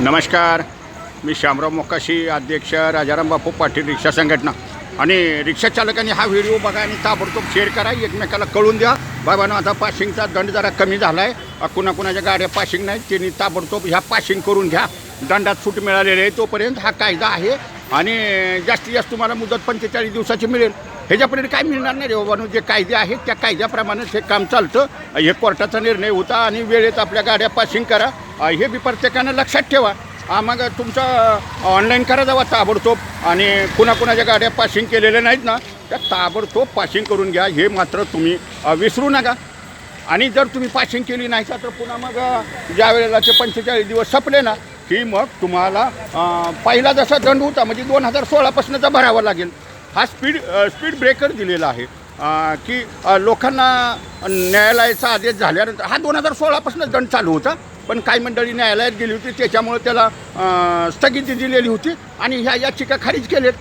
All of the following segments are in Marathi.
नमस्कार. मी श्यामराव मोकाशी अध्यक्ष राजाराम बापू पाटील रिक्षा संघटना. आणि रिक्षा चालकांनी हा व्हिडिओ बघा आणि ताबडतोब शेअर करा. एकमेकाला कळून द्या. बाबांनो आता पाशिंगचा दंड जरा कमी झाला आहे कुणाकुणाच्या गाड्या पाशिंग नाही त्यांनी ताबडतोब ह्या पाशिंग करून घ्या. दंडात सूट मिळालेली आहे तोपर्यंत हा कायदा आहे. आणि जास्तीत जास्त तुम्हाला मुदत पंचेचाळीस दिवसाची मिळेल. ह्याच्यापर्यंत काय मिळणार नाही रे बाबांनो जे कायदे आहेत त्या कायद्याप्रमाणेच हे काम चालतं. हे कोर्टाचा निर्णय होता आणि वेळेत आपल्या गाड्या पासिंग करा. हे बी प्रत्येकानं लक्षात ठेवा. मग तुमचं ऑनलाईन करा जावा ताबडतोब. आणि कुणाकुणाच्या गाड्या पासिंग केलेल्या नाहीत ना त्या ताबडतोब पासिंग करून घ्या. हे मात्र तुम्ही विसरू नका. आणि जर तुम्ही पासिंग केली नाही तर पुन्हा मग ज्या वेळेला ते पंचेचाळीस दिवस संपले ना की मग तुम्हाला पहिला जसा दंड होता म्हणजे दोन हजार सोळापासूनचा भरावा लागेल. हा स्पीड स्पीड ब्रेकर दिलेला आहे. की लोकांना न्यायालयाचा आदेश झाल्यानंतर हा दोन हजार सोळापासूनच दंड चालू होता. पण काही मंडळी न्यायालयात गेली होती त्याच्यामुळं त्याला स्थगिती दिलेली होती आणि ह्या याचिका खारिज केलेत.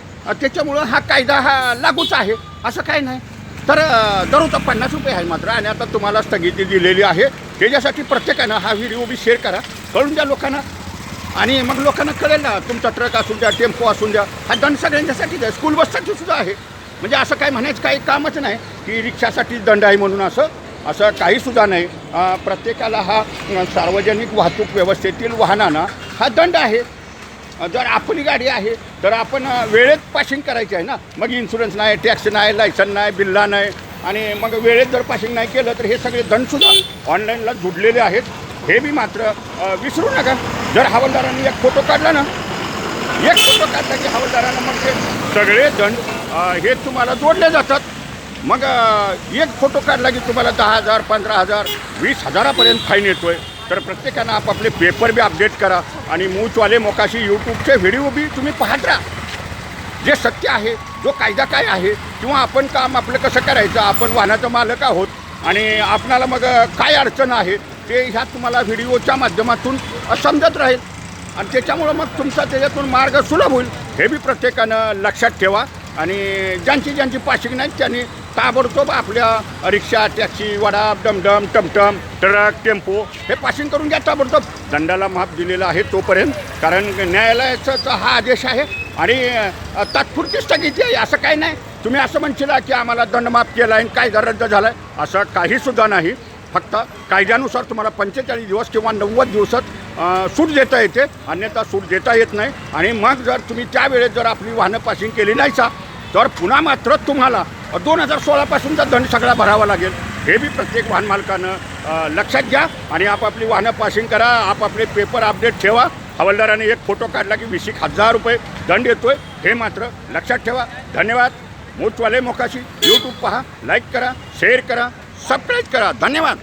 त्याच्यामुळं हा कायदा हा लागूच आहे असं काय नाही. तर अ, पन्नास रुपये आहे मात्र आणि आता तुम्हाला स्थगिती दिलेली आहे. त्याच्यासाठी प्रत्येकानं हा व्हिडिओ बी शेअर करा कळून द्या लोकांना. आणि मग लोकांना कळेल ना तुमचा ट्रक असून द्या टेम्पो असून द्या हा दंड सगळ्यांच्यासाठीच आहे स्कूल बससाठी सुद्धा आहे. म्हणजे असं काय म्हणायचं काही कामच नाही की रिक्षासाठी दंड आहे म्हणून असं. असं काही सुद्धा नाही. प्रत्येकाला हा सार्वजनिक वाहतूक व्यवस्थेतील वाहनांना हा दंड आहे. जर आपली गाडी आहे तर आपण वेळेत पासिंग करायची आहे ना. मग इन्शुरन्स नाही टॅक्स नाही लायसन नाही बिल्ला नाही. आणि मग वेळेत जर पासिंग नाही केलं तर हे सगळे दंडसुद्धा ऑनलाईनला जुडलेले आहेत. हे बी मात्र विसरू नका. जर हवालदारांनी एक फोटो काढला ना एक फोटो काढला की हवालदारांना मग ते सगळे दंड हे तुम्हाला जोडले जातात. मग एक फोटो काढला की तुम्हाला दहा हजार पंधरा हजार वीस हजारापर्यंत फाईन येतो आहे तर प्रत्येकानं आपापले पेपर बी अपडेट करा आणि मूचवाले मोकाशी यूट्यूबचे व्हिडिओ बी तुम्ही पाहत राहा. जे सत्य आहे जो कायदा काय आहे किंवा आपण काम आपलं कसं करायचं आपण वाहनाचं मालक आहोत आणि आपणाला मग काय अडचण आहे ते ह्या तुम्हाला व्हिडिओच्या माध्यमातून समजत राहील. आणि त्याच्यामुळं मग तुमचा त्याच्यातून मार्ग सुलभ होईल. हे बी प्रत्येकानं लक्षात ठेवा. आणि ज्यांची ज्यांची पाशिंग नाही त्यांनी ताबडतोब आपल्या रिक्षा टॅक्सी वडा डमडम टमटम ट्रक टेम्पो हे पासिंग करून घ्या ताबडतोब. दंडाला माफ दिलेला आहे तोपर्यंत कारण न्यायालयाचा हा आदेश आहे आणि तात्पुरती स्थगिती आहे असं काही नाही. तुम्ही असं म्हणशीला की आम्हाला दंड माफ केला आहे काय रद्द झाला आहे असं काहीसुद्धा नाही. फक्त कायद्यानुसार तुम्हाला पंचेचाळीस दिवस किंवा नव्वद दिवसात सूट देता येते अन्यथा सूट देता येत नाही. आणि मग जर तुम्ही त्यावेळेस जर आपली वाहनं पासिंग केली नाही सा तर पुन्हा मात्र तुम्हाला दोन हजार सोळापासूनचा दंड सगळा भरावा लागेल. हे बी प्रत्येक वाहन मालकानं लक्षात घ्या आणि आपापली वाहनं पासिंग करा आपापले पेपर अपडेट ठेवा. हवालदाराने एक फोटो काढला की वीस एक हजार रुपये दंड येतोय. हे मात्र लक्षात ठेवा. धन्यवाद. मोचवाले मोकाशी. यूट्यूब पहा लाईक करा शेअर करा सबस्क्राईब करा. धन्यवाद.